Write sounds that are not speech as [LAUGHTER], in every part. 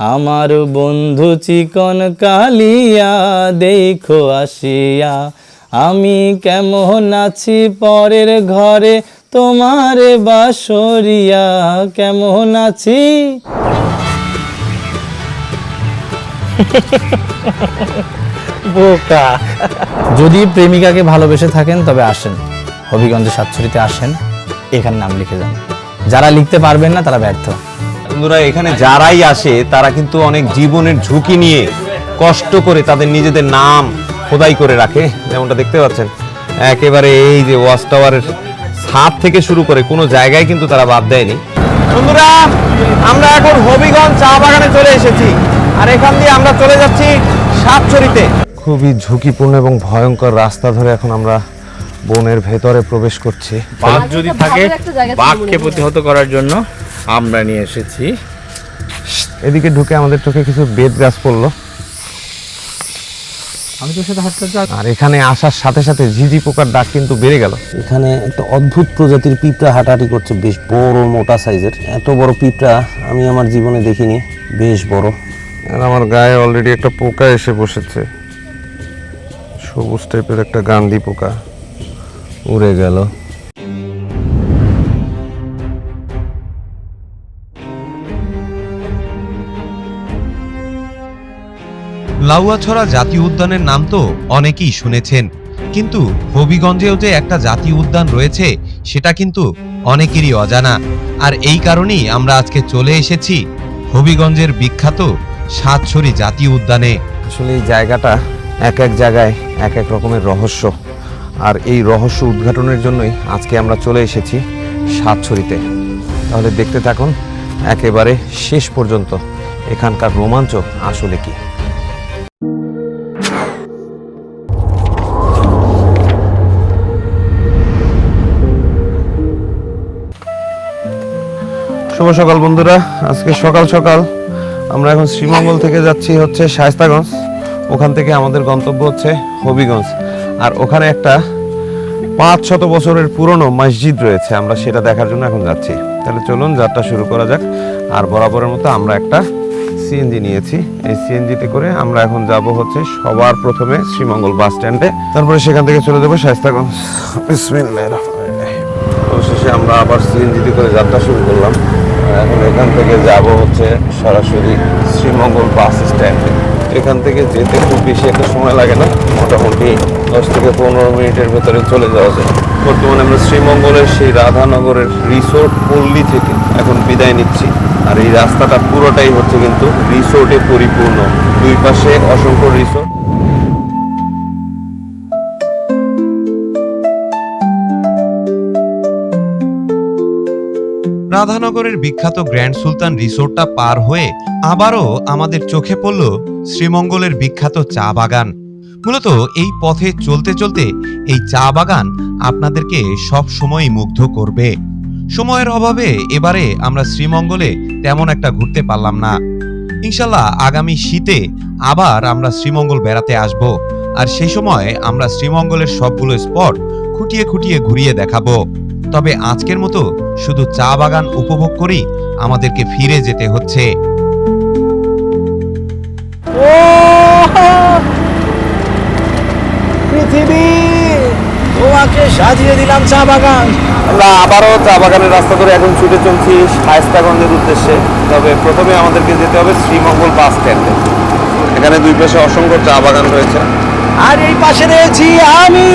আমার বন্ধু চিকন কালিয়া দেখো আসিয়া আমি কেমন আছি পরের ঘরে? তোমার বাসরিয়া কেমন আছি? বোকা। যদি প্রেমিকাকে ভালোবেসে থাকেন তবে আসেন। হবিগঞ্জে সাতছড়িতে আসেন। এখানে নাম লিখে যান। যারা লিখতে পারবেন না তারা ব্যর্থ। বন্ধুরা এখানে যারাই আসে তারা কিন্তু অনেক জীবনের ঝুঁকি নিয়ে কষ্ট করে তাদের নিজেদের নাম খোদাই করে রাখে। যেমনটা দেখতে পাচ্ছেন একেবারে এই যে ওয়াচ টাওয়ারের ছাদ থেকে শুরু করে কোনো জায়গায় কিন্তু তারা বাদ দেয়নি। বন্ধুরা আমরা এখন হবিগঞ্জ চা বাগানে চলে এসেছি আর এখান দিয়ে আমরা চলে যাচ্ছি সাতছড়িতে। খুবই ঝুঁকিপূর্ণ এবং ভয়ঙ্কর রাস্তা ধরে এখন আমরা বনের ভেতরে প্রবেশ করছি। বাঘ যদি থাকে বাঘকে প্রতিহত করার জন্য আমরা নিয়ে এসেছি। এদিকে ঢুকে আমাদের চোখে কিছু বেদ গাছ পড়ল। আমি তোর সাথে হাঁটতে চাই আর এখানে আসার সাথে সাথে ঝিঝি পোকার ডাক কিন্তু বেড়ে গেল। এখানে একটা অদ্ভুত প্রজাতির পিঁপড়া হাঁটাহাঁটি করছে বেশ বড় মোটা সাইজের। এত বড় পিঁপড়া আমি আমার জীবনে দেখিনি বেশ বড়। আর আমার গায়ে অলরেডি একটা পোকা এসে বসেছে। সবুজ টাইপের একটা গান্ধী পোকা। উড়ে গেল। লাউয়াছড়া জাতীয় উদ্যানের নাম তো অনেকেই শুনেছেন। কিন্তু হবিগঞ্জেও যে একটা জাতীয় উদ্যান রয়েছে, সেটা কিন্তু অনেকেরই অজানা। আর এই কারণেই আমরা আজকে চলে এসেছি হবিগঞ্জের বিখ্যাত সাতছড়ি জাতীয় উদ্যানে। আসলে এই জায়গাটা এক এক জায়গায় এক এক রকমের রহস্য। আর এই রহস্য উদ্ঘাটনের জন্যই আজকে আমরা চলে এসেছি সাতছড়িতে। তাহলে দেখতে থাকুন, একেবারে শেষ পর্যন্ত এখানকার রোমাঞ্চ আসলে কি। শুভ সকাল, বন্ধুরা। আজকে সকাল সকাল আমরা এখন শ্রীমঙ্গল থেকে যাচ্ছি হচ্ছে শায়স্তাগঞ্জ। ওখান থেকে আমাদের গন্তব্য হচ্ছে হবিগঞ্জ। আর ওখানে একটা পাঁচ শত বছরের পুরনো মসজিদ রয়েছে, আমরা সেটা দেখার জন্য এখন যাচ্ছি। তাহলে চলুন, যাত্রা শুরু করা যাক। আর বরাবরের মতো আমরা একটা সিএনজি নিয়েছি। এই সিএনজিতে করে আমরা এখন যাব হচ্ছে সবার প্রথমে শ্রীমঙ্গল বাস স্ট্যান্ডে। তারপরে সেখান থেকে চলে যাব শায়স্তাগঞ্জ। অবশেষে আমরা আবার সিএনজিতে করে যাত্রা শুরু করলাম। এখন থেকে যাব হচ্ছে সরাসরি শ্রীমঙ্গল বাস স্ট্যান্ডে। এখান থেকে যেতে খুব বেশি একটা সময় লাগে না, মোটামুটি দশ থেকে পনেরো মিনিটের ভেতরে চলে যাওয়া যায়। বর্তমানে আমরা শ্রীমঙ্গলের সেই রাধানগরের রিসোর্ট পল্লী থেকে এখন বিদায় নিচ্ছি। আর এই রাস্তাটা পুরোটাই হচ্ছে কিন্তু রিসোর্টে পরিপূর্ণ। দুই পাশে অসংখ্য রিসোর্ট রাধানগরের বিখ্যাত গ্র্যান্ড সুলতান রিসোর্টটা পার হয়ে আবারও আমাদের চোখে পড়ল শ্রীমঙ্গলের বিখ্যাত চা বাগান। মূলত এই পথে চলতে চলতে এই চা বাগান আপনাদেরকে সব সময় মুগ্ধ করবে। সময়ের অভাবে এবারে আমরা শ্রীমঙ্গলে তেমন একটা ঘুরতে পারলাম না। ইনশাল্লাহ আগামী শীতে আবার আমরা শ্রীমঙ্গল বেড়াতে আসব আর সেই সময় আমরা শ্রীমঙ্গলের সবগুলো স্পট খুঁটিয়ে খুঁটিয়ে ঘুরিয়ে দেখাবো। তবে আজকের মতো শুধু চা বাগান উপভোগ করেই আমাদেরকে ফিরে যেতে হচ্ছে। পৃথিবী তোমাকে সাজিয়ে দিলাম চা বাগান। আমরা আবারও চা বাগানের রাস্তা ধরে এখন ছুটে চলছি শায়স্তাগঞ্জের উদ্দেশ্যে। তবে প্রথমে আমাদেরকে যেতে হবে শ্রীমঙ্গল বাস স্ট্যান্ডে। এখানে দুই পাশে অসংখ্য চা বাগান রয়েছে। আর এই পাশে রয়েছি আমি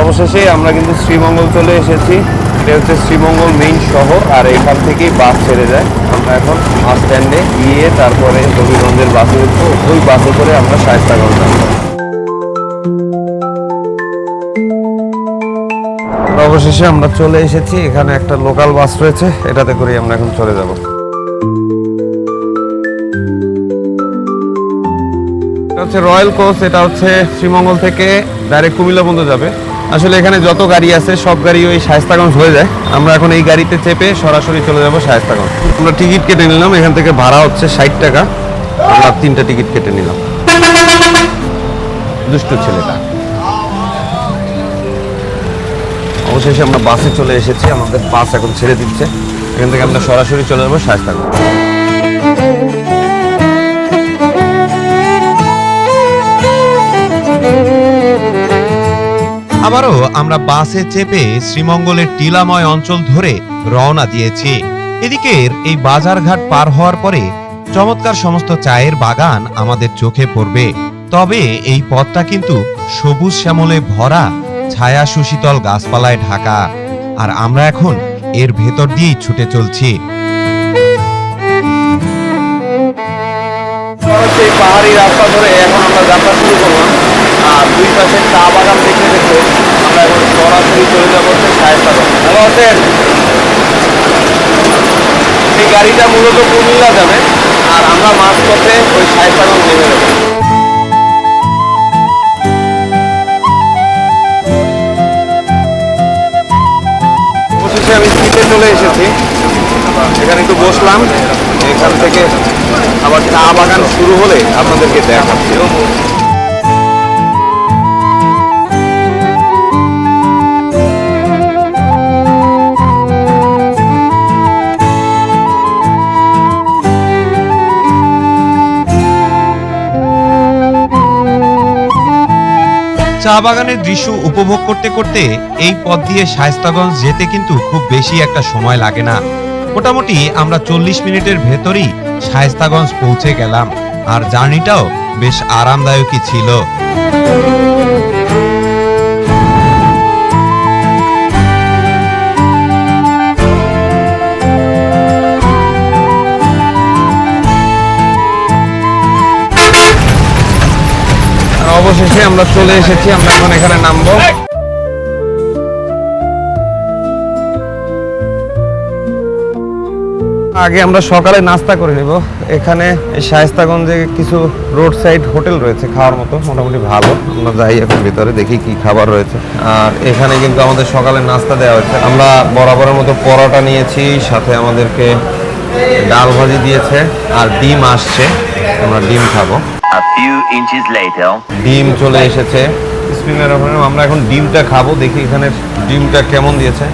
অবশেষে আমরা কিন্তু শ্রীমঙ্গল চলে এসেছি। এটা হচ্ছে শ্রীমঙ্গল মেইন শহর, আর এখান থেকেই বাস ছেড়ে যায়। আমরা এখন বাস স্ট্যান্ডে গিয়ে তারপরে রবিগঞ্জের বাসে উঠবো। ওই বাসে করে আমরা শায়স্তাগঞ্জ যাব। অবশেষে আমরা চলে এসেছি। এখানে একটা লোকাল বাস রয়েছে। এটাতে করেই আমরা এখন চলে যাব। হচ্ছে রয়্যাল কোচ এটা হচ্ছে শ্রীমঙ্গল থেকে ডাইরেক্ট কুমিল্লা পর্যন্ত যাবে। আসলে এখানে যত গাড়ি আছে, সব গাড়ি ওই শায়স্তাগঞ্জ হয়ে যায়। আমরা এখন এই গাড়িতে চেপে সরাসরি চলে যাব শায়স্তাগঞ্জ। আমরা টিকিট কেটে নিলাম। এখান থেকে ভাড়া হচ্ছে ষাট টাকা। আমরা তিনটা টিকিট কেটে নিলাম। দুষ্টু ছেলেটা। অবশেষে আমরা বাসে চলে এসেছি, আমাদের বাস এখন ছেড়ে দিচ্ছে। এখান থেকে আমরা সরাসরি চলে যাব শাস্তাগঞ্জ আবারও আমরা বাসে চেপে শ্রীমঙ্গলের টিলাময় অঞ্চল ধরে রওনা দিয়েছি। এদিকের এই বাজারঘাট পার হওয়ার পরে চমৎকার সমস্ত চায়ের বাগান আমাদের চোখে পড়বে। তবে এই পথটা কিন্তু সবুজ শ্যামলে ভরা ছায়া সুশীতল গাছপালায় ঢাকা। আর আমরা এখন এর ভেতর দিয়েই ছুটে চলছি। সেই পাহাড়ি রাস্তা ধরে এখন আমরা যাত্রা শুরু করলাম। আর দুই পাশে চা বাগান দেখে দেখে আমরা এখন সরাসরি চলে যাব হচ্ছে শায়স্তাগঞ্জ ভালো আছেন? এই গাড়িটা মূলত কুমিল্লা যাবে। আর আমরা মাছ পথে ওই শায়স্তাগঞ্জ নেমে যাব। অবশেষে আমি সিটে চলে এসেছি। এখানে একটু বসলাম। এখান থেকে আবার চা বাগান শুরু হলে আপনাদেরকে দেখাচ্ছি। চা বাগানের দৃশ্য উপভোগ করতে করতে এই পথ দিয়ে শায়স্তাগঞ্জ যেতে কিন্তু খুব বেশি একটা সময় লাগে না। মোটামুটি আমরা চল্লিশ মিনিটের ভেতরেই শায়স্তাগঞ্জ পৌঁছে গেলাম। আর জার্নিটাও বেশ আরামদায়কই ছিল। অবশেষে আমরা চলে এসেছি, আমরা এখন এখানে নামবো। আগে আমরা সকালে নাস্তা করে নিব। এখানে শায়েস্তাগঞ্জে কিছু রোড সাইড হোটেল রয়েছে, খাওয়ার মতো, মোটামুটি ভালো। আমরা যাই এখন ভিতরে, দেখি কি খাবার রয়েছে। আর এখানে কিন্তু আমাদের সকালে নাস্তা দেওয়া হয়েছে। আমরা বরাবরের মতো পরোটা নিয়েছি, সাথে আমাদেরকে ডাল ভাজি দিয়েছে, আর ডিম আসছে। আমরা ডিম খাব। A few inches later. ডিম চলে এসেছে। ওখানে আমরা এখন ডিমটা খাব। দেখি এখানে ডিমটা কেমন দিয়েছে।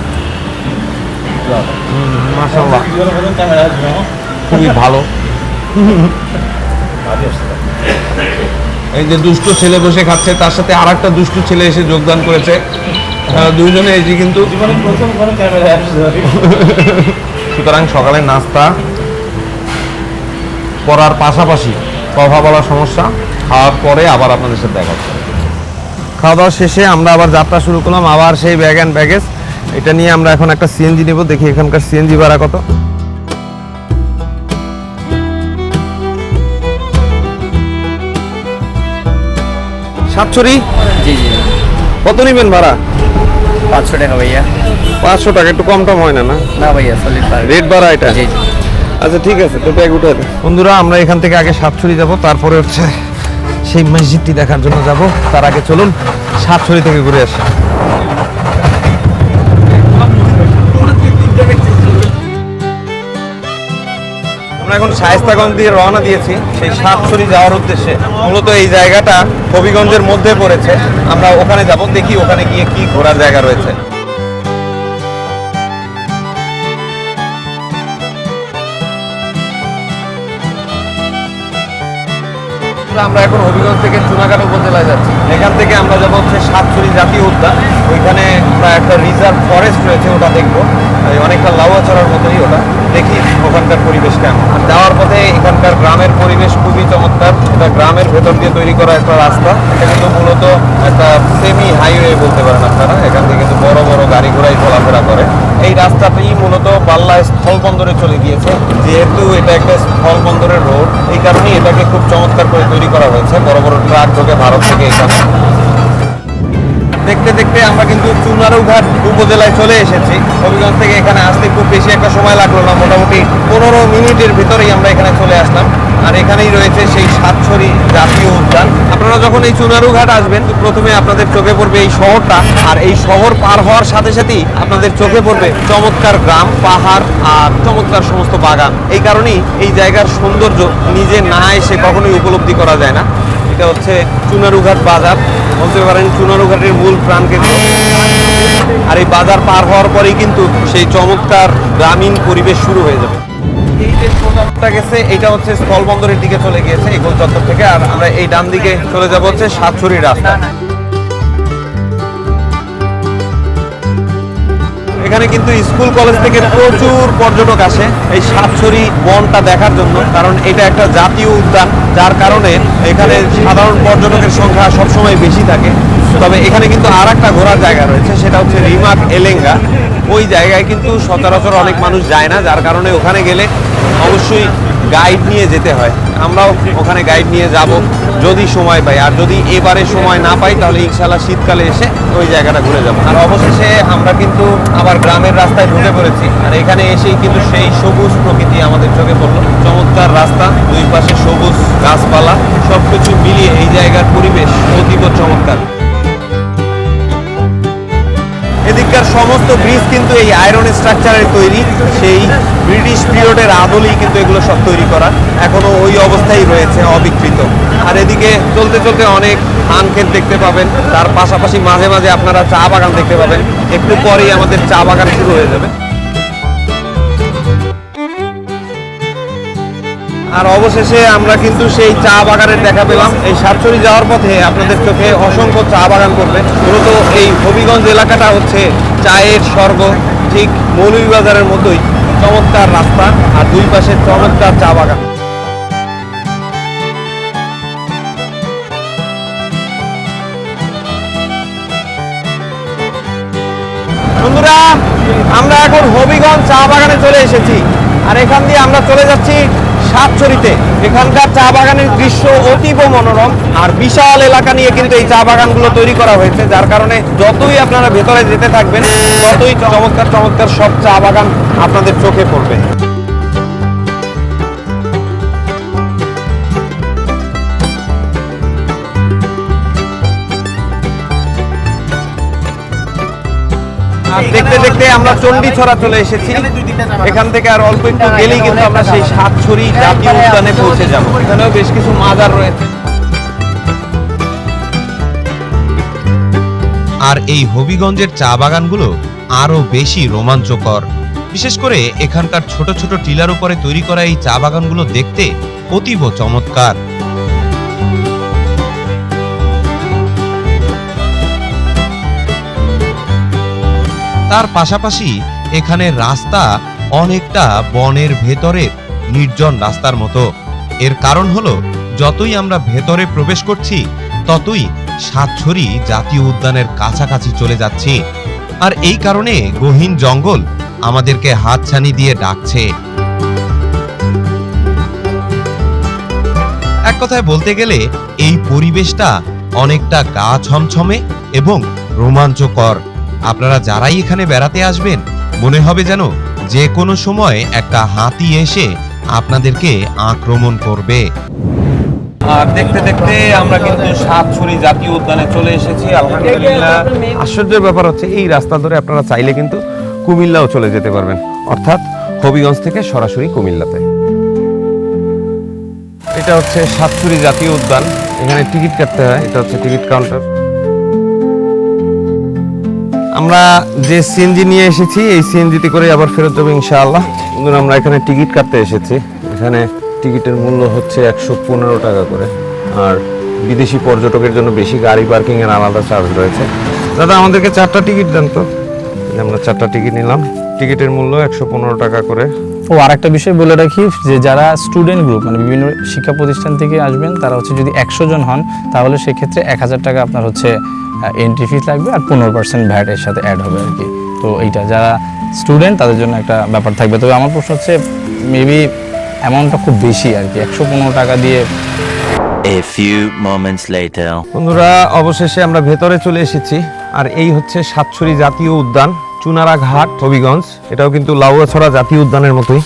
খুবই ভালো। এই যে দুষ্টু ছেলে বসে খাচ্ছে তার সাথে আর একটা দুষ্টু ছেলে এসে যোগদান করেছে। আহ, দুইজনে এই কিন্তু সুতরাং সকালে নাস্তা করার পাশাপাশি কথা বলার সমস্যা খাওয়ার পরে আবার আপনাদের সাথে দেখা হচ্ছে খাওয়া দাওয়া শেষে আমরা আবার যাত্রা শুরু করলাম আবার সেই ব্যাগ অ্যান্ড ব্যাগেজ এটা নিয়ে আমরা এখন একটা সিএনজি নেব দেখি এখানকার সিএনজি ভাড়া কত। জি জি। কত নেবেন ভাড়া? পাঁচশো টাকা ভাইয়া। পাঁচশো টাকা একটু কম টম হয় না না? না ভাইয়া সলিড রেট ভাড়া এটা? জি জি। আচ্ছা ঠিক আছে, তো ব্যাগ উঠে বন্ধুরা, আমরা এখান থেকে আগে সাতছড়ি যাব, তারপরে হচ্ছে সেই মসজিদটি দেখার জন্য যাব। তার আগে চলুন সাতছড়ি থেকে ঘুরে আসি। আমরা এখন শায়স্তাগঞ্জ দিয়ে রওনা দিয়েছি, সেই সাতছড়ি যাওয়ার উদ্দেশ্যে। মূলত এই জায়গাটা হবিগঞ্জের মধ্যে পড়েছে। আমরা ওখানে যাব, দেখি ওখানে গিয়ে কি ঘোরার জায়গা রয়েছে। আমরা এখন হবিগঞ্জ থেকে চুনাঘাট উপজেলায় যাচ্ছি। এখান থেকে আমরা যাব হচ্ছে সাতচুরি জাতীয় উদ্যান। ওইখানে আমরা একটা রিজার্ভ ফরেস্ট রয়েছে, ওটা দেখব। অনেকটা লাউয়া চড়ার মতোই ওটা। দেখি ওখানকার পরিবেশ কেমন। আর যাওয়ার পথে এখানকার গ্রামের পরিবেশ খুবই চমৎকার। এটা গ্রামের ভেতর দিয়ে তৈরি করা একটা রাস্তা। এটা কিন্তু মূলত একটা সেমি হাইওয়ে বলতে পারেন আপনারা। এখান থেকে কিন্তু বড় বড় গাড়ি ঘোড়াই চলাফেরা করে। এই রাস্তাটি মূলত পাল্লা স্থল বন্দরে চলে গিয়েছে। যেহেতু এটা একটা স্থল বন্দরের রোড এই কারণেই এটাকে খুব চমৎকার করে তৈরি করা হয়েছে। বড় বড় ট্রাক ঢোকে ভারত থেকে এখানে। দেখতে দেখতে আমরা কিন্তু চুনারুঘাট উপজেলায় চলে এসেছি। হবিগঞ্জ থেকে এখানে আসতে খুব বেশি একটা সময় লাগল না, মোটামুটি পনেরো মিনিটের ভিতরেই আমরা এখানে চলে আসলাম। আর এখানেই রয়েছে সেই সাতছড়ি জাতীয় উদ্যান। আপনারা যখন এই চুনারু ঘাট আসবেন প্রথমে আপনাদের চোখে পড়বে এই শহরটা। আর এই শহর পার হওয়ার সাথে সাথেই আপনাদের চোখে পড়বে চমৎকার গ্রাম, পাহাড় আর চমৎকার সমস্ত বাগান। এই কারণেই এই জায়গার সৌন্দর্য নিজে না এসে কখনোই উপলব্ধি করা যায় না। এটা হচ্ছে চুনারুঘাট বাজার। বলতে পারেন চুনারুঘাটের মূল প্রাণকেন্দ্র। আর এই বাজার পার হওয়ার পরেই কিন্তু সেই চমৎকার গ্রামীণ পরিবেশ শুরু হয়ে যাবে। গেছে, এটা হচ্ছে স্থলবন্দরের দিকে চলে গিয়েছে এই গোল চত্বর থেকে। আর আমরা এই ডান দিকে চলে যাব হচ্ছে সাতছড়ি রাস্তা এখানে কিন্তু স্কুল কলেজ থেকে প্রচুর পর্যটক আসে এই সাতছড়ি বনটা দেখার জন্য, কারণ এটা একটা জাতীয় উদ্যান, যার কারণে এখানে সাধারণ পর্যটকের সংখ্যা সবসময় বেশি থাকে। তবে এখানে কিন্তু আর একটা ঘোরার জায়গা রয়েছে, সেটা হচ্ছে রিমাক এলেঙ্গা। ওই জায়গায় কিন্তু সচরাচর অনেক মানুষ যায় না, যার কারণে ওখানে গেলে অবশ্যই গাইড নিয়ে যেতে হয়। আমরাও ওখানে গাইড নিয়ে যাব, যদি সময় পাই। আর যদি এবারে সময় না পাই, তাহলে ইনশাল্লাহ শীতকালে এসে ওই জায়গাটা ঘুরে যাব। আর অবশেষে আমরা কিন্তু আবার গ্রামের রাস্তায় ঢুকে পড়েছি। আর এখানে এসেই কিন্তু সেই সবুজ প্রকৃতি আমাদের চোখে পড়ল। চমৎকার রাস্তা, দুই পাশে সবুজ গাছপালা, সবকিছু মিলিয়ে এই জায়গার পরিবেশ অতীব চমৎকার। এদিককার সমস্ত ব্রিজ কিন্তু এই আয়রন স্ট্রাকচারের তৈরি, সেই ব্রিটিশ পিরিয়ডের আদলেই কিন্তু এগুলো সব তৈরি করা এখনও ওই অবস্থায় রয়েছে, অবিকৃত। আর এদিকে চলতে চলতে অনেক ধান ক্ষেত দেখতে পাবেন, তার পাশাপাশি মাঝে মাঝে আপনারা চা বাগান দেখতে পাবেন, একটু পরেই আমাদের চা বাগান শুরু হয়ে যাবে। আর অবশেষে আমরা কিন্তু সেই চা বাগানের দেখা পেলাম। এই সাতছড়ি যাওয়ার পথে আপনাদের চোখে অসংখ্য চা বাগান করবে মূলত এই হবিগঞ্জ এলাকাটা হচ্ছে চায়ের স্বর্গ, ঠিক মৌলভীবাজারের মতোই চমৎকার রাস্তা আর দুই পাশে চমৎকার চা বাগান। আমরা এখন হবিগঞ্জ চা বাগানে চলে এসেছি। আর এখান দিয়ে আমরা চলে যাচ্ছি সাতছড়িতে এখানকার চা বাগানের দৃশ্য অতীব মনোরম আর বিশাল এলাকা নিয়ে কিন্তু এই চা বাগানগুলো তৈরি করা হয়েছে, যার কারণে যতই আপনারা ভেতরে যেতে থাকবেন, ততই চমৎকার চমৎকার সব চা বাগান আপনাদের চোখে পড়বে। দেখতে আমরা চণ্ডীছড়া চলে এসেছি। এখান থেকে আর অল্প একটু গেলেই কিন্তু আমরা সেই সাতছড়ি জাতীয় উদ্যানে পৌঁছে যাব। এখানেও বেশ কিছু মাজার রয়েছে। আর এই হবিগঞ্জের চা বাগানগুলো আরও বেশি রোমাঞ্চকর। বিশেষ করে এখানকার ছোট ছোট টিলার উপরে তৈরি করা এই চা বাগানগুলো দেখতে অতীব চমৎকার। তার পাশাপাশি এখানে রাস্তা অনেকটা বনের ভেতরের নির্জন রাস্তার মতো। এর কারণ হলো, যতই আমরা ভেতরে প্রবেশ করছি, ততই সাতছড়ি জাতীয় উদ্যানের কাছাকাছি চলে যাচ্ছি। আর এই কারণে গহীন জঙ্গল আমাদেরকে হাতছানি দিয়ে ডাকছে। এক কথায় বলতে গেলে, এই পরিবেশটা অনেকটা গা ছমছমে এবং রোমাঞ্চকর। আপনারা যারাই এখানে বেড়াতে আসবেন মনে হবে যেন যে কোনো সময় একটা হাতি এসে আপনাদেরকে আক্রমণ করবে। আর দেখতে দেখতে আমরা কিন্তু সাতছড়ি জাতীয় উদ্যানে চলে এসেছি আলহামদুলিল্লাহ। আশ্চর্যের ব্যাপার হচ্ছে এই রাস্তা ধরে আপনারা চাইলে কিন্তু কুমিল্লাও চলে যেতে পারবেন। অর্থাৎ হবিগঞ্জ থেকে সরাসরি কুমিল্লাতে। এটা হচ্ছে সাতছড়ি জাতীয় উদ্যান। এখানে টিকিট কাটতে হয় এটা হচ্ছে টিকিট কাউন্টার। আমরা যে সিএনজি নিয়ে এসেছি, এই সিএনজিতে করে আবার ফেরত যাব ইনশাআল্লাহ। বন্ধুরা, আমরা এখানে টিকিট কাটতে এসেছি। এখানে টিকিটের মূল্য হচ্ছে একশো পনেরো টাকা করে। আর বিদেশি পর্যটকের জন্য বেশি গাড়ি পার্কিংয়ের আলাদা চার্জ রয়েছে। দাদা, আমাদেরকে চারটা টিকিট দেন তো। আমরা চারটা টিকিট নিলাম। টিকিটের মূল্য একশো পনেরো টাকা করে। ও আরেকটা বিষয় বলে রাখি যে যারা স্টুডেন্ট গ্রুপ মানে বিভিন্ন শিক্ষা প্রতিষ্ঠান থেকে আসবেন তারা হচ্ছে যদি একশো জন হন তাহলে সেক্ষেত্রে এক হাজার টাকা আপনার হচ্ছে এন্ট্রি ফিস লাগবে আর পনেরো পার্সেন্ট ভ্যাট এর সাথে অ্যাড হবে আর কি। তো এইটা যারা স্টুডেন্ট তাদের জন্য একটা ব্যাপার থাকবে। তবে আমার প্রশ্ন হচ্ছে মেবি অ্যামাউন্টটা খুব বেশি আর কি একশো পনেরো টাকা দিয়ে। A few moments later. বন্ধুরা অবশেষে আমরা ভেতরে চলে এসেছি আর এই হচ্ছে সাতছড়ি জাতীয় উদ্যান। চুনারা ঘাট হবিগঞ্জ, এটাও কিন্তু লাউয়াছড়া জাতীয় উদ্যানের মতোই।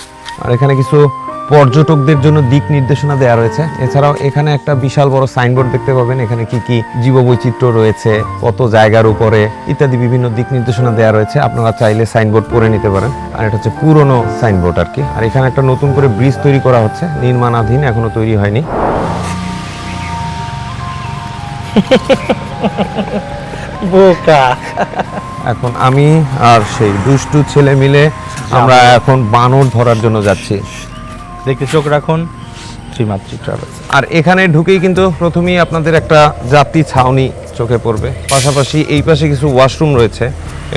আর এখানে কিছু পর্যটকদের জন্য দিক নির্দেশনা দেওয়া রয়েছে। এছাড়াও এখানে একটা বিশাল বড় সাইনবোর্ড দেখতে পাবেন। এখানে কি কি জীববৈচিত্র্য রয়েছে, কত জায়গার উপরে ইত্যাদি বিভিন্ন দিক নির্দেশনা দেওয়া রয়েছে। আপনারা চাইলে সাইনবোর্ড পড়ে নিতে পারেন। আর এটা হচ্ছে পুরনো সাইনবোর্ড আর কি। আর এখানে একটা নতুন করে ব্রিজ তৈরি করা হচ্ছে। নির্মাণাধীন, এখনও তৈরি হয়নি। [LAUGHS] বোকা। এখন আমি আর সেই দুষ্টু ছেলে মিলে আমরা এখন বানর ধরার জন্য যাচ্ছি। দেখতে চোখ রাখুন ত্রিমাত্রিক ট্রাভেলস আর এখানে ঢুকেই কিন্তু প্রথমেই আপনাদের একটা যাত্রী ছাউনি চোখে পড়বে। পাশাপাশি এই পাশে কিছু ওয়াশরুম রয়েছে।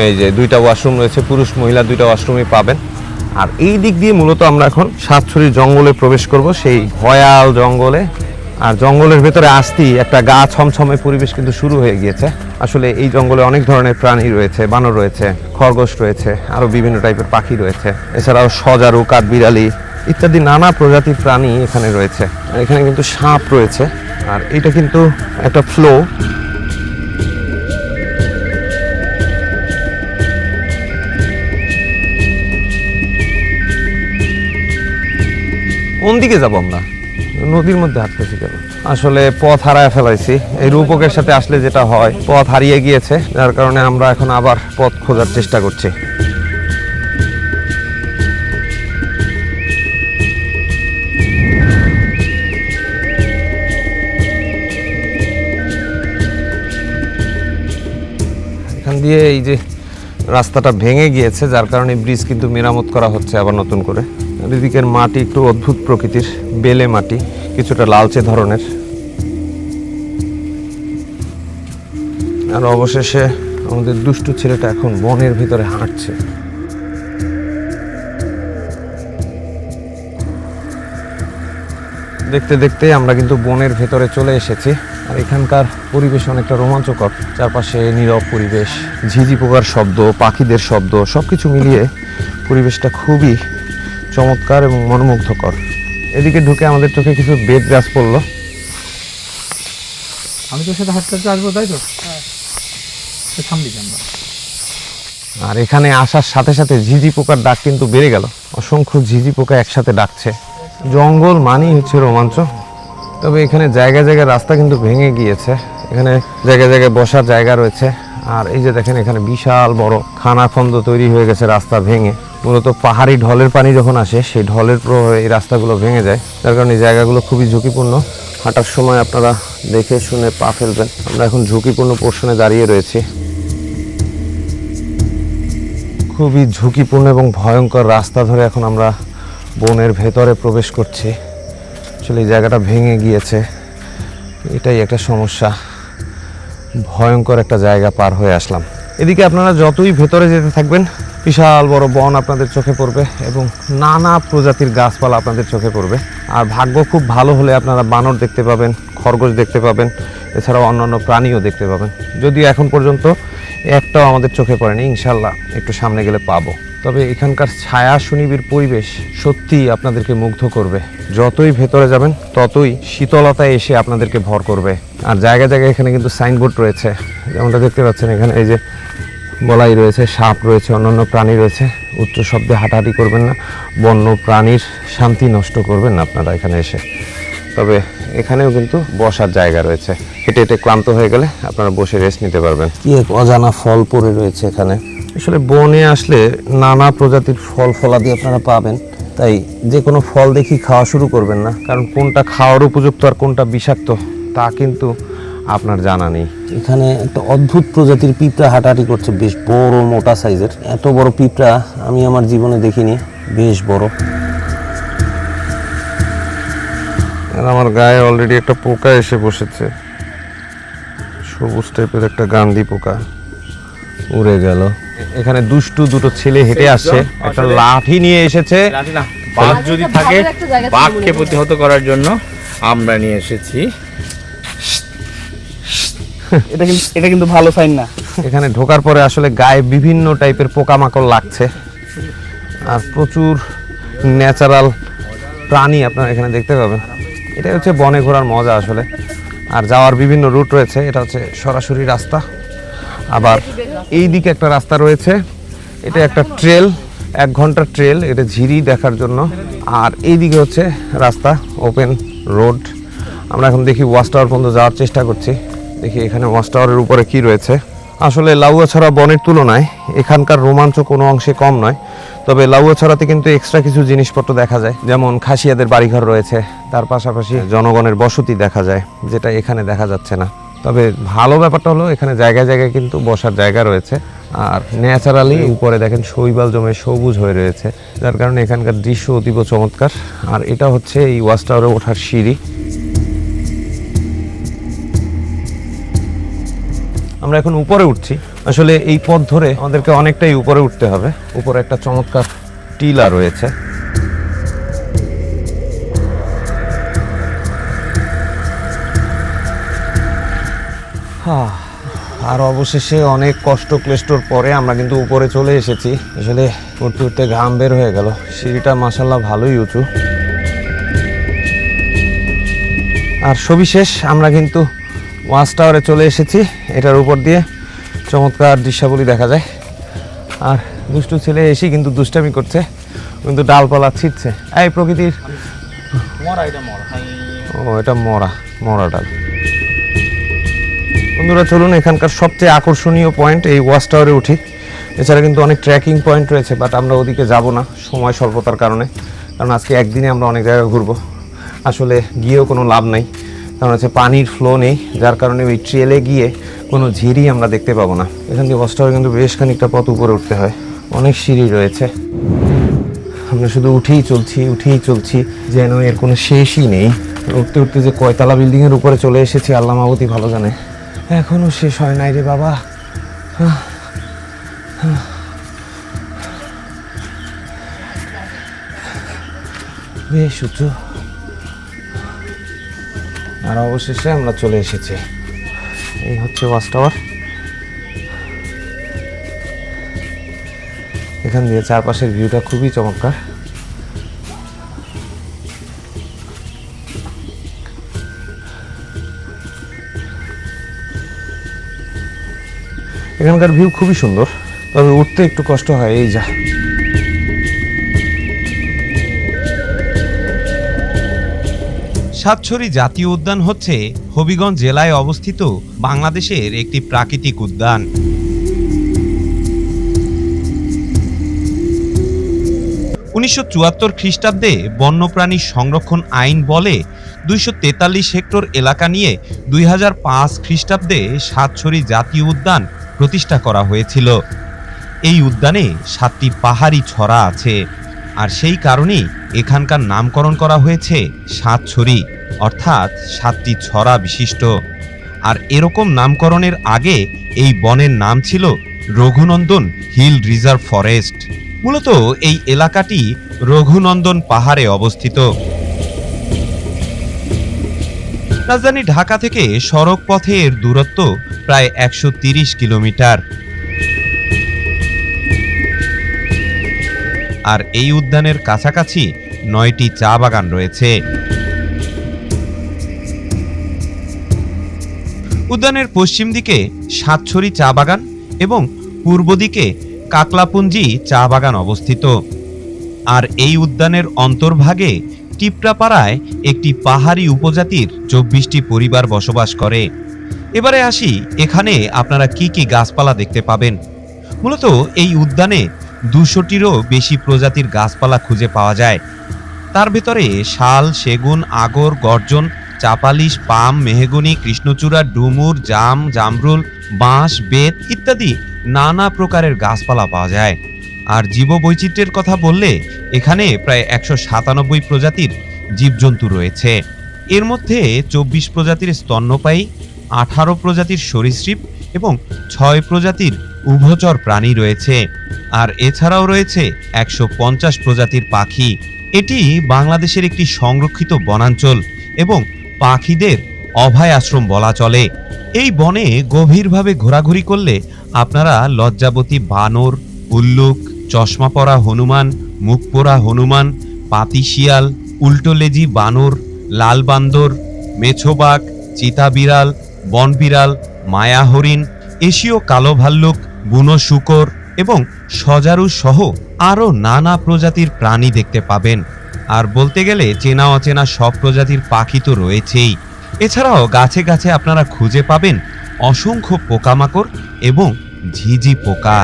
এই যে দুইটা ওয়াশরুম রয়েছে পুরুষ মহিলা দুইটা ওয়াশরুমই পাবেন। আর এই দিক দিয়ে মূলত আমরা এখন সাতছড়ি জঙ্গলে প্রবেশ করব সেই ভয়াল জঙ্গলে। আর জঙ্গলের ভেতরে আসতেই একটা গা ছমছমে পরিবেশ কিন্তু শুরু হয়ে গিয়েছে। আসলে এই জঙ্গলে অনেক ধরনের প্রাণী রয়েছে, বানর রয়েছে, খরগোশ রয়েছে আরও বিভিন্ন টাইপের পাখি রয়েছে। এছাড়াও সজারু, কাঠবিড়ালি ইত্যাদি নানা প্রজাতির প্রাণী এখানে রয়েছে। এখানে কিন্তু সাপ রয়েছে। আর এটা কিন্তু একটা ফ্লো। কোন দিকে যাব আমরা? নদীর মধ্যে হাঁটতেছি কেন আসলে পথ হারায় ফেলাইছি। এই রূপকের সাথে আসলে যেটা হয়, পথ হারিয়ে গিয়েছে, যার কারণে আমরা এখন আবার পথ খোঁজার চেষ্টা করছি। এখান দিয়ে এই যে রাস্তাটা ভেঙে গিয়েছে, যার কারণে ব্রিজ কিন্তু মেরামত করা হচ্ছে আবার নতুন করে। এদিকের মাটি একটু অদ্ভুত প্রকৃতির, বেলে মাটি, কিছুটা লালচে ধরনের। আর অবশেষে আমাদের দুষ্টু ছেলেটা এখন বনের ভিতরে হাঁটছে। দেখতে দেখতে আমরা কিন্তু বনের ভেতরে চলে এসেছি। আর এখানকার পরিবেশ অনেকটা রোমাঞ্চকর। চারপাশে নীরব পরিবেশ, ঝিঝি পোকার শব্দ, পাখিদের শব্দ সব কিছু মিলিয়ে পরিবেশটা খুবই চমৎকার এবং মনোমুগ্ধকর। এদিকে ঢুকে আমাদের চোখে কিছু বেদ গাছ পড়ল। আমি তোর সাথে হাঁটতে হাঁটতে আসব তাই তো? তো থামবি আর এখানে আসার সাথে সাথে ঝিঝি পোকার ডাক কিন্তু বেড়ে গেল। অসংখ্য ঝিঝি পোকা একসাথে ডাকছে। জঙ্গল মানেই হচ্ছে রোমাঞ্চ। তবে এখানে জায়গায় জায়গায় রাস্তা কিন্তু ভেঙে গিয়েছে। এখানে জায়গায় জায়গায় বসার জায়গা রয়েছে। আর এই যে দেখেন এখানে বিশাল বড় খানাখন্দ তৈরি হয়ে গেছে রাস্তা ভেঙে। মূলত পাহাড়ি ঢলের পানি যখন আসে, সেই ঢলের প্রভাবে এই রাস্তাগুলো ভেঙে যায়। যার কারণে এই জায়গাগুলো খুবই ঝুঁকিপূর্ণ। হাঁটার সময় আপনারা দেখে শুনে পা ফেলবেন। আমরা এখন ঝুঁকিপূর্ণ পোর্শনে দাঁড়িয়ে রয়েছি। খুবই ঝুঁকিপূর্ণ এবং ভয়ঙ্কর রাস্তা ধরে এখন আমরা বনের ভেতরে প্রবেশ করছি। আসলে এই জায়গাটা ভেঙে গিয়েছে। এটাই একটা সমস্যা। ভয়ঙ্কর একটা জায়গা পার হয়ে আসলাম। এদিকে আপনারা যতই ভেতরে যেতে থাকবেন বিশাল বড় বন আপনাদের চোখে পড়বে এবং নানা প্রজাতির গাছপালা আপনাদের চোখে পড়বে। আর ভাগ্য খুব ভালো হলে আপনারা বানর দেখতে পাবেন, খরগোশ দেখতে পাবেন, এছাড়াও অন্যান্য প্রাণীও দেখতে পাবেন। যদিও এখন পর্যন্ত একটাও আমাদের চোখে পড়েনি ইনশাল্লাহ একটু সামনে গেলে পাবো। তবে এখানকার ছায়া সুনিবির পরিবেশ সত্যিই আপনাদেরকে মুগ্ধ করবে। যতই ভেতরে যাবেন, ততই শীতলতায় এসে আপনাদেরকে ভর করবে। আর জায়গায় জায়গায় এখানে কিন্তু সাইনবোর্ড রয়েছে। যেমনটা দেখতে পাচ্ছেন এখানে এই যে বলাই রয়েছে সাপ রয়েছে অন্যান্য প্রাণী রয়েছে। উচ্চ শব্দে হাঁটাহাঁটি করবেন না বন্য প্রাণীর শান্তি নষ্ট করবেন না আপনারা এখানে এসে। তবে এখানেও কিন্তু বসার জায়গা রয়েছে। হেঁটে হেঁটে ক্লান্ত হয়ে গেলে আপনারা বসে রেস্ট নিতে পারবেন। কি এক অজানা ফল পড়ে রয়েছে এখানে। আসলে বনে আসলে নানা প্রজাতির ফল ফলাদি আপনারা পাবেন। তাই যে কোনো ফল দেখি খাওয়া শুরু করবেন না। কারণ কোনটা খাওয়ার উপযুক্ত আর কোনটা বিষাক্ত তা কিন্তু আপনার জানা নেই। এখানে একটা অদ্ভুত প্রজাতির পিঁপড়া হাঁটাহাঁটি করছে বেশ বড় মোটা সাইজের। এত বড় পিঁপড়া আমি আমার জীবনে দেখিনি বেশ বড়। আমার গায়ে অলরেডি একটা পোকা এসে বসেছে। সবুজ টাইপের একটা গান্ধী পোকা উড়ে গেল। এখানে দুষ্টু দুটো ছেলে হেঁটে আসছে। একটা লাঠি নিয়ে এসেছে। বাঘ যদি থাকে বাঘকে প্রতিহত করার জন্য আমরা নিয়ে এসেছি। এটা কিন্তু এটা কিন্তু ভালো সাইন না। এখানে ঢোকার পরে আসলে গায়ে বিভিন্ন টাইপের পোকামাকড় লাগছে। আর প্রচুর ন্যাচারাল প্রাণী আপনারা এখানে দেখতে পাবেন। এটাই হচ্ছে বনে ঘোরার মজা আসলে। আর যাওয়ার বিভিন্ন রুট রয়েছে, এটা হচ্ছে সরাসরি রাস্তা। আবার এই দিকে একটা রাস্তা রয়েছে, এটা একটা ট্রেল এক ঘণ্টার ট্রেল এটা ঝিরি দেখার জন্য। আর এইদিকে হচ্ছে রাস্তা ওপেন রোড আমরা এখন দেখি ওয়াচ টাওয়ার পর্যন্ত যাওয়ার চেষ্টা করছি। দেখি এখানে ওয়াচ টাওয়ারের উপরে কি রয়েছে। আসলে লাউয়া লাউয়াছড়া বনের তুলনায় এখানকার রোমাঞ্চ কোনো অংশে কম নয়। তবে লাউয়া লাউয়াছড়াতে কিন্তু এক্সট্রা কিছু জিনিসপত্র দেখা যায়। যেমন খাসিয়াদের বাড়িঘর রয়েছে, তার পাশাপাশি জনগণের বসতি দেখা যায়, যেটা এখানে দেখা যাচ্ছে না। তবে ভালো ব্যাপারটা হলো এখানে জায়গায় জায়গায় কিন্তু বসার জায়গা রয়েছে। আর ন্যাচারালি উপরে দেখেন শৈবাল জমে সবুজ হয়ে রয়েছে। যার কারণে এখানকার দৃশ্য অতীব চমৎকার। আর এটা হচ্ছে এই ওয়াচ টাওয়ারে ওঠার সিঁড়ি। আমরা এখন উপরে উঠছি। আসলে এই পথ ধরে আমাদেরকে অনেকটাই উপরে উঠতে হবে। উপরে একটা চমৎকার টিলা রয়েছে। আহ, আর অবশেষে অনেক কষ্ট ক্লেষ্টর পরে আমরা কিন্তু উপরে চলে এসেছি। আসলে উঠতে উঠতে ঘাম বের হয়ে গেল। সিঁড়িটা মাসাল্লাহ ভালোই উঁচু। আর সবিশেষ আমরা কিন্তু ওয়াচ টাওয়ারে চলে এসেছি। এটার উপর দিয়ে চমৎকার দৃশ্যাবলী দেখা যায়। আর দুষ্টু ছেলে এসেই কিন্তু দুষ্টামি করছে কিন্তু ডালপালা ছিটছে এই প্রকৃতির ও এটা মরা মরা ডাল। বন্ধুরা চলুন এখানকার সবচেয়ে আকর্ষণীয় পয়েন্ট এই ওয়াচ টাওয়ারে উঠি। এছাড়া কিন্তু অনেক ট্রেকিং পয়েন্ট রয়েছে বাট আমরা ওদিকে যাব না সময় স্বল্পতার কারণে। কারণ আজকে একদিনে আমরা অনেক জায়গায় ঘুরবো। আসলে গিয়েও কোনো লাভ নেই। কারণ হচ্ছে পানির ফ্লো নেই যার কারণে ওই ট্রেলে গিয়ে কোনো ঝিরি আমরা দেখতে পাবো না। এখান থেকে টাওয়ারে কিন্তু বেশ খানিকটা পথ উপরে উঠতে হয়। অনেক সিঁড়ি রয়েছে। আমরা শুধু উঠেই চলছি উঠেই চলছি যেন এর কোনো শেষই নেই। উঠতে উঠতে যে কয়তলা বিল্ডিং এর উপরে চলে এসেছি আল্লাহ মাবতী ভালো জানে। এখনও শেষ হয় নাই রে বাবা। আহ, আহ। বেশ উঁচু আর অবশেষে আমরা চলে এসেছি। এই হচ্ছে ওয়াচ টাওয়ার। এখান দিয়ে চারপাশের ভিউটা খুবই চমৎকার। এখানকার ভিউ খুবই সুন্দর, তবে উঠতে একটু কষ্ট হয়, এই যা। সাতছড়ি জাতীয় উদ্যান হচ্ছে হবিগঞ্জ জেলায় অবস্থিত বাংলাদেশের একটি প্রাকৃতিক উদ্যান। উনিশশো চুয়াত্তর খ্রিস্টাব্দে বন্যপ্রাণী সংরক্ষণ আইন বলে দুইশো তেতাল্লিশ হেক্টর এলাকা নিয়ে দুই হাজার পাঁচ খ্রিস্টাব্দে সাতছড়ি জাতীয় উদ্যান প্রতিষ্ঠা করা হয়েছিল। এই উদ্যানে সাতটি পাহাড়ি ছড়া আছে, আর সেই কারণেই এখানকার নামকরণ করা হয়েছে সাতছড়ি। অর্থাৎ সাতটি ছড়া বিশিষ্ট। আর এরকম নামকরণের আগে এই বনের নাম ছিল রঘুনন্দন হিল রিজার্ভ ফরেস্ট। মূলত এই এলাকাটি রঘুনন্দন পাহাড়ে অবস্থিত। রাজধানী ঢাকা থেকে সড়ক পথে এর দূরত্ব প্রায় একশো কিলোমিটার। আর এই উদ্যানের কাছাকাছি নয়টি চা বাগান রয়েছে। উদ্যানের পশ্চিম দিকে সাতছড়ি চা বাগান এবং পূর্ব দিকে কাকলাপুঞ্জি চা বাগান অবস্থিত। আর এই উদ্যানের অন্তর্ভাগে টিপরাপাড়ায় একটি পাহাড়ি উপজাতির চব্বিশটি পরিবার বসবাস করে। এবারে আসি, এখানে আপনারা কি কি গাছপালা দেখতে পাবেন? মূলত এই উদ্যানে দুশোটিরও বেশি প্রজাতির গাছপালা খুঁজে পাওয়া যায়। তার ভেতরে শাল, সেগুন, আগর, গর্জন চাপালিশ, পাম, মেহগুনি, কৃষ্ণচূড়া, ডুমুর, জাম, জামরুল, বাঁশ, বেত ইত্যাদি নানা প্রকারের গাছপালা পাওয়া যায়। আর জীববৈচিত্র্যের কথা বললে এখানে প্রায় একশো সাতানব্বই প্রজাতির জীবজন্তু রয়েছে। এর মধ্যে চব্বিশ প্রজাতির স্তন্যপায়ী, আঠারো প্রজাতির সরীসৃপ এবং ছয় প্রজাতির উভচর প্রাণী রয়েছে। আর এছাড়াও রয়েছে একশো পঞ্চাশ প্রজাতির পাখি। এটি বাংলাদেশের একটি সংরক্ষিত বনাঞ্চল এবং পাখিদের অভয় আশ্রম বলা চলে। এই বনে গভীরভাবে ঘোরাঘুরি করলে আপনারা লজ্জাবতী বানর, উল্লুক চশমা পরা হনুমান মুখ পোড়া হনুমান, পাতিশিয়াল উল্টোলেজি বানর, লাল বান্দর মেছোবাগ চিতা বিড়াল বনবিড়াল মায়া হরিণ, এশীয় কালো ভাল্লুক, বুনো শুকর এবং সজারু সহ আরও নানা প্রজাতির প্রাণী দেখতে পাবেন। আর বলতে গেলে চেনা অচেনা সব প্রজাতির পাখি তো রয়েছেই। এছাড়াও গাছে গাছে আপনারা খুঁজে পাবেন অসংখ্য পোকামাকড় এবং ঝিঝি পোকা।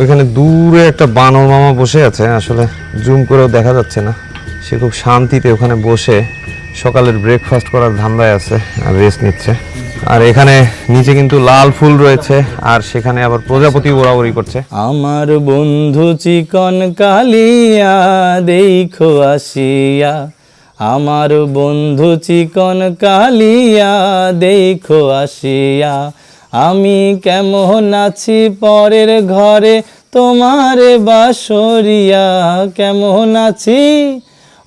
ওইখানে দূরে একটা বানর মামা বসে আছে, আসলে জুম করেও দেখা যাচ্ছে না। সে খুব শান্তিতে ওখানে বসে সকালের ব্রেকফাস্ট করার ধান্দায় আছে আর রেস্ট নিচ্ছে। আর এখানে নিচে কিন্তু লাল ফুল রয়েছে আর সেখানে আবার প্রজাপতি ওড়াউড়ি করছে। আমার বন্ধু চিকন কালিয়া, দেখো আসিয়া। আমার বন্ধু চিকন কালিয়া, দেখো আসিয়া। আমি কেমন আছি পরের ঘরে, তোমার বাসরিয়া, কেমন আছি?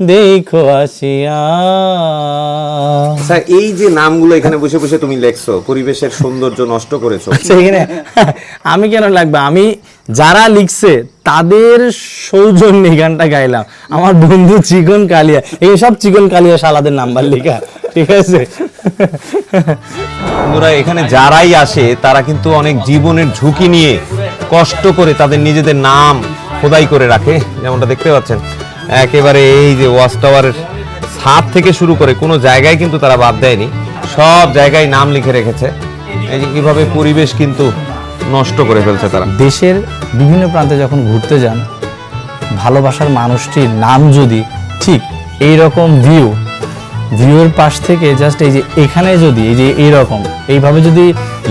দেখো আসিয়া। আচ্ছা এই যে নামগুলো এখানে বসে বসে তুমি লেখছো পরিবেশের সৌন্দর্য নষ্ট করেছ। [LAUGHS] সেখানে আমি কেন লাগবে? আমি যারা লিখছে তাদের সৌজন্যে এই গানটা গাইলাম। আমার বন্ধু চিকন কালিয়া এই সব চিকন কালিয়া শালাদের নাম্বার লেখা ঠিক আছে? বন্ধুরা এখানে যারাই আসে তারা কিন্তু অনেক জীবনের ঝুঁকি নিয়ে কষ্ট করে তাদের নিজেদের নাম খোদাই করে রাখে যেমনটা দেখতে পাচ্ছেন। একেবারে এই যে ওয়াচ টাওয়ারের ছাদ থেকে শুরু করে কোনো জায়গায় কিন্তু তারা বাদ দেয়নি। সব জায়গায় নাম লিখে রেখেছে। এই যে কীভাবে পরিবেশ কিন্তু নষ্ট করে ফেলছে তারা। দেশের বিভিন্ন প্রান্তে যখন ঘুরতে যান, ভালোবাসার মানুষটির নাম যদি ঠিক এই রকম ভিউ ভিউর পাশ থেকে জাস্ট এই যে এখানে যদি এই যে এইরকম, এইভাবে যদি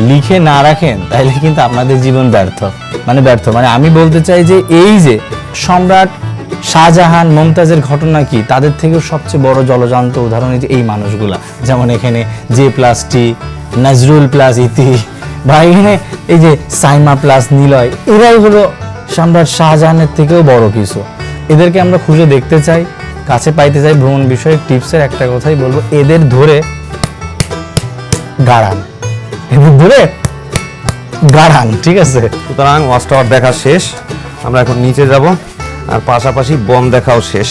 লিখে না রাখেন, তাহলে কিন্তু আপনাদের জীবন ব্যর্থ। মানে ব্যর্থ। মানে আমি বলতে চাই যে এই যে সম্রাট শাহজাহান, মমতাজের ঘটনা কি? তাদের থেকেও সবচেয়ে বড় জলজান্ত উদাহরণ এই মানুষগুলা। যেমন এখানে J plus T Nazrul plus ইতি বা এখানে এই যে সাইমা প্লাস নিলয় এরাই হলো সম্রাট শাহজাহানের থেকেও বড় কিছু। এদেরকে আমরা খুঁজে দেখতে চাই, কাছে পাইতে চাই ভ্রমণ বিষয়ক টিপসের একটা কথাই বলব, এদের ধরে গাড়ান। এদের ধরে গাড়ান, ঠিক আছে? সুতরাং টাওয়ার দেখা শেষ। আমরা এখন নিচে যাব। আর পাশাপাশি বন দেখাও শেষ।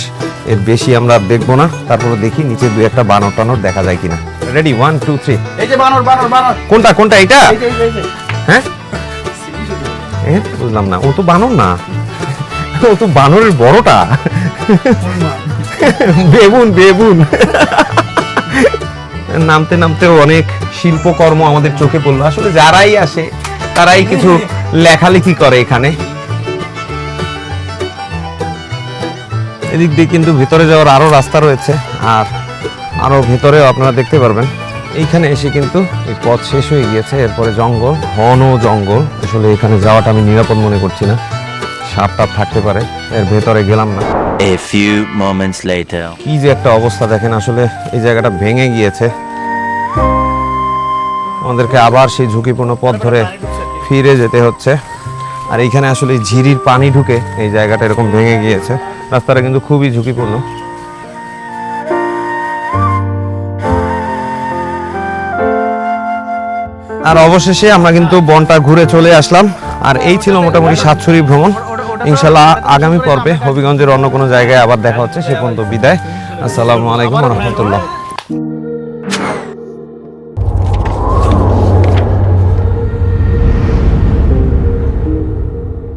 এর বেশি আমরা দেখব না। তারপরে দেখি নিচে দুই একটা বানর টানর দেখা যায় কিনা। রেডি ওয়ান টু থ্রি এই যে বানর বানর বানর। কোনটা কোনটা এটা এই যে, এই যে, এই যে। হ্যাঁ? বুঝলাম না। ও তো বানর না। ও তো বানরের বড়টা। Baboon baboon. নামতে নামতেও অনেক শিল্পকর্ম আমাদের চোখে পড়ল। আসলে যারাই আসে তারাই কিছু লেখালেখি করে এখানে। এদিক দিয়ে কিন্তু ভিতরে যাওয়ার আরও রাস্তা রয়েছে আর আরও ভেতরেও আপনারা দেখতে পারবেন। এইখানে এসে কিন্তু এই পথ শেষ হয়ে গিয়েছে এরপরে জঙ্গল ঘন জঙ্গল। আসলে এখানে যাওয়াটা আমি নিরাপদ মনে করছি না সাপ টাপ থাকতে পারে এর ভেতরে গেলাম না। A few moments later. কি যে একটা অবস্থা দেখেন আসলে এই জায়গাটা ভেঙে গিয়েছে। আমাদেরকে আবার সেই ঝুঁকিপূর্ণ পথ ধরে ফিরে যেতে হচ্ছে। আর এইখানে আসলে ঝিরির পানি ঢুকে এই জায়গাটা এরকম ভেঙে গিয়েছে। রাস্তাটা কিন্তু খুবই ঝুঁকিপূর্ণ। আর অবশেষে আমরা কিন্তু বনটা ঘুরে চলে আসলাম। আর এই ছিল মোটামুটি সাতছড়ি ভ্রমণ। ইনশাল্লাহ আগামী পর্বে হবিগঞ্জের অন্য কোনো জায়গায় আবার দেখা হচ্ছে, সে পর্যন্ত বিদায়। আসসালামু আলাইকুম রহমতুল্লাহ।